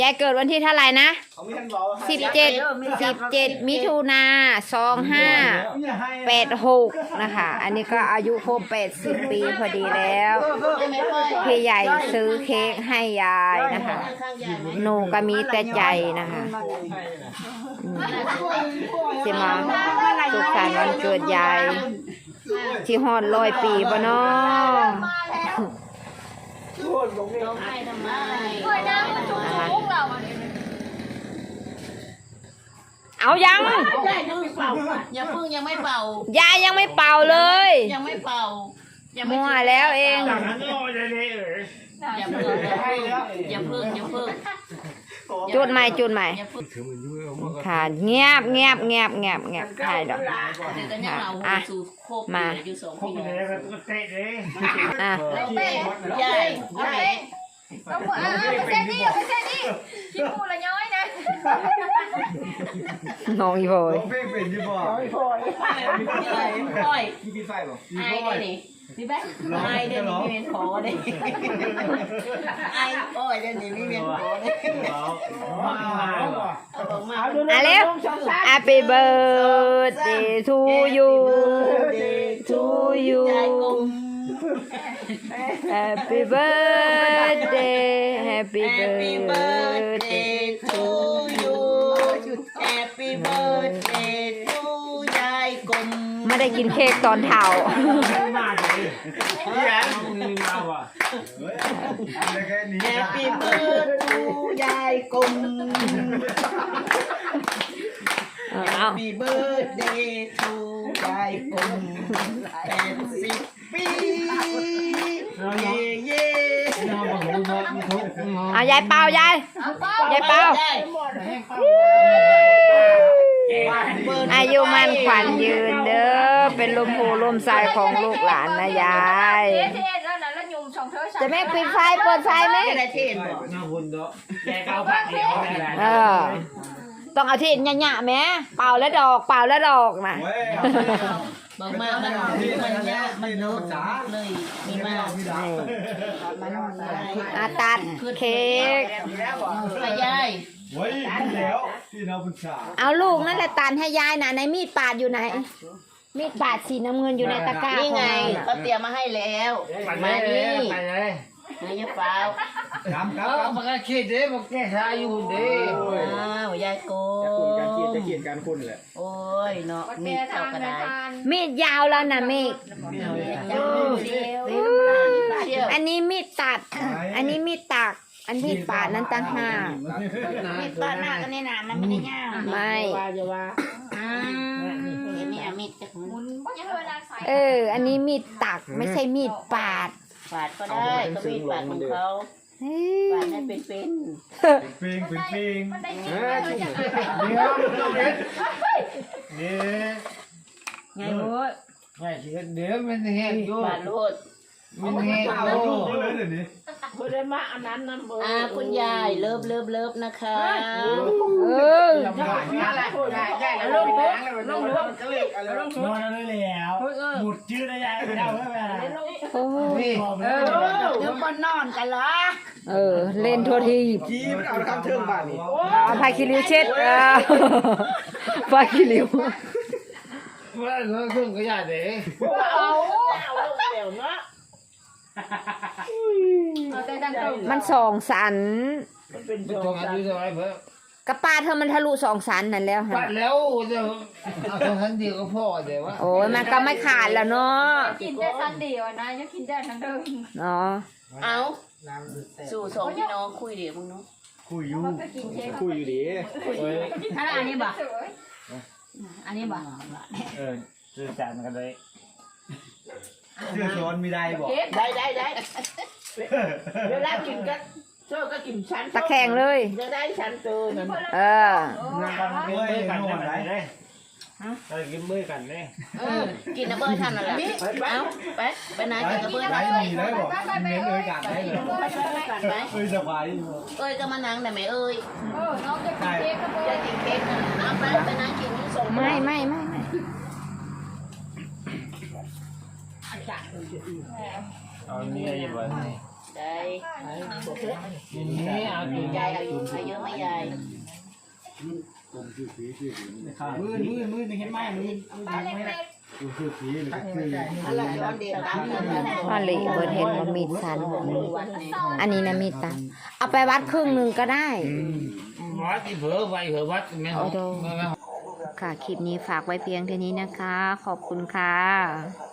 ยายเกิดวันที่เท่าไหร่นะเขาไม่ทันบอกว่าสิบเจ็ดสิบเจ็ดมิถุนาสองห้าอย่าให้แปดหกนะคะ อันนี้ก็อายุครบแปดสิบปีพอดีแล้วพี่ใหญ่ซื้อเค้กให้ยายนะคะหนูก็มีแต่ใจนะคะอืมสิมาสุขสันต์วันเกิดยายที่ฮอดร้อยปีบ่เนาะร้องไห้ทำไม ด้วยนะมันชุกๆเราอะ เอายังได้ยังไม่เป่าอย่าเพิ่งยังไม่เป่ายายยังไม่เป่าเลย ยังไม่เป่ายังไม่มั่วแล้วเองจากนั้นก็จะได้เอออย่าเพิ่งอย่าเพิ่งอย่าเพิ่งอย่าเพิ่งจุดใหม่จุดใหม่อย่าเพิ่งค่ะเงียบเงียบเงียบเงียบเงียบใช่ดอกเดี๋ยวก็ยังเอาอะสู่โคกมาอยู่สองพวกพี่นี้น้องก็เตะเลยอะแล้วเต้ยายยายเอาหัวเอาเอาไปเส้นนี่เอาไปเส้นนี่ขี้มูละย้อยนะ น้องอีโบยเพลงเป็นยี่บ่พ่อยยี่พี่ไฟบ่อายได้นี่พี่แบ๊กอายได้นี่มีเมนขอได้อายพ่อยได้นี่มีเมนขอได้มาแล้วบ่เอาออกมาอะเร็ว Happy birthday to you to you ยายกลม Happy birthday Happy Happy birthday birthday to you Happy birthday to ยายกลม ไม่ได้กินเค้กตอนเท่ามาเลยพี่แอนมึงมาว่ะแค่นี้ Happy birthday to ยายกลมเอา Happy birthday to ยายกลมแปดสิบปีเย่เย่น้ำมันรู้ว่ามันทุกข์เอายายเป่ายายเอาเป้ายายเป่า อายุมันขวัญยืนเด้อ เป็นลมโพลมใสของลูกหลานนะยายเทเทแล้วนะแล้วยุงสองเธอจะแม่ปิดไฟเปิดไฟไหมอะไรเทนบอกน้าบุญเนาะแกเกาผักเดียวแหละเออ ต้องเอาที่หยะๆแหม่เป่าแล้วดอก เป่าแล้วดอกนะเว้ยบอกมามันมันยากมันโน้ตเลยมีมากอาตัดเค้กไปยายเว้ยพูดแล้ว ที่เราปรึกษาเอาลูกนั่นแหละตันให้ยายนะในมีดปาดอยู่ไหน มีดปาดสีน้ำเงินอยู่ในตะกร้านี่ของไงเราน่ะเขาเตรียมมาให้แล้วไปเลยไปเลยนายเปล่าครับครับเออมันก็คิดเด้มันแก้ชาอยู่เด้อ้าวยายโกการเกียดจะเกียดการคุณแหละโอ้ยเนาะมีแม่เท่าทานกระแม่ไดทานมีดยาวแล้วนะเมฆเชี่ยวอันนี้มีดตัด อันนี้มีดตัก อันมีดปาดนั้นต่างหากมีป้าหน้ากันนี่นะมันไม่ได้ยาวไม่อ่าเห็นไหมอะมีดจะหมุนยังเวลาใส่เออ อันนี้มีดตักไม่ใช่มีดปาดปาดก็ได้ก็มีดปาดของเขาเฮ้ปาดยให้เป็นเป็นปิงปิงปิงมันได้กินแล้วจะเดี๋ยวนี่ไงโว้ยไม่คิดเดี๋ยวมันแห้งอยู่ปาดโลด มันแห้งเอาอยู่ลูกเลยเดี๋ยวนี้อ่าคุณยายเลิฟเลิฟเลิฟนะคะเออนอนเลยแล้วหมุดชื่อได้ยังไม่ได้ไม่เป็นไรโอ้ยบอกเลยเดี๋ยวคนนอนกันเหรอเออ เล่นทัวทีบกี้มันเอาคำเทิงบ้านนี่เอาผ้าคิริวเช็ดเออผ้าคิริวว่าเราเครื่องก็ยาเด้เอา ใจดังตรงมันสองสันเป็นตรงอายุเท่าไรเพิ่มกระปาเธอมันทะลุสองสันนั่นแล้วปัฮะดแล้วเดี๋ยวเอาตรงนั้นเดียวก็พอเดี๋ยวว่าโอ้ยมันก็ไม่ขาดแล้วเนาะกินได้ทันเดียวนะยังกินได้ทั้งเดิมเนาะเอาสู่สองพี่น้องคุยเดี๋ยวมึงเนาะคุยอยู่มันก็กินเค้กคุยอยู่ดีอันนี้บ่ สวยอันนี้บ่เออชื่อจานกันเลย ชื่อซ้อนไม่ได้บอกเค้กได้ได้ได้เวลากินก็เจ้าก็กินชั้นตะแคงเลย จะได้ชั้นตัวนั่นเออ นั่งกันกินเบื่อกันได้ไหมเรากินเบื่อกันเลยเออกินนะเบอร์ท่านนั่นแหละเอาไปไปไหนไปกินกับเบอร์ได้ท่านมีได้บอกเน้นเลยกันได้เลยไปไปไปกันไปเอ้ยสบายเอ้ยก็มานั่งแต่ไม่เอ้ยเออน้องจะกินเค้กก็เบอจะร์กินเค้กนะเอาไปไปนั่งกินนี่ส่งไม่ไม่ไม่ไม่ เอานี่อะไรบ้างได้นี่เอาตัวยายอายุอายุไม่ยายมือมือมือเห็นไหมมือคือสีหรือคืออะไรย้อนเดียวตามกันพ่อหลีเบิดเห็นว่ามีดสันวัดนี่อันนี้นะมีดตันเอาไปวัดครึ่งหนึ่งก็ได้วัดที่เผลอไปเผลอวัดไม่หอโอ้โหไม่หอค่ะ คลิปนี้ฝากไว้เพียงเท่านี้นะคะ ขอบคุณค่ะ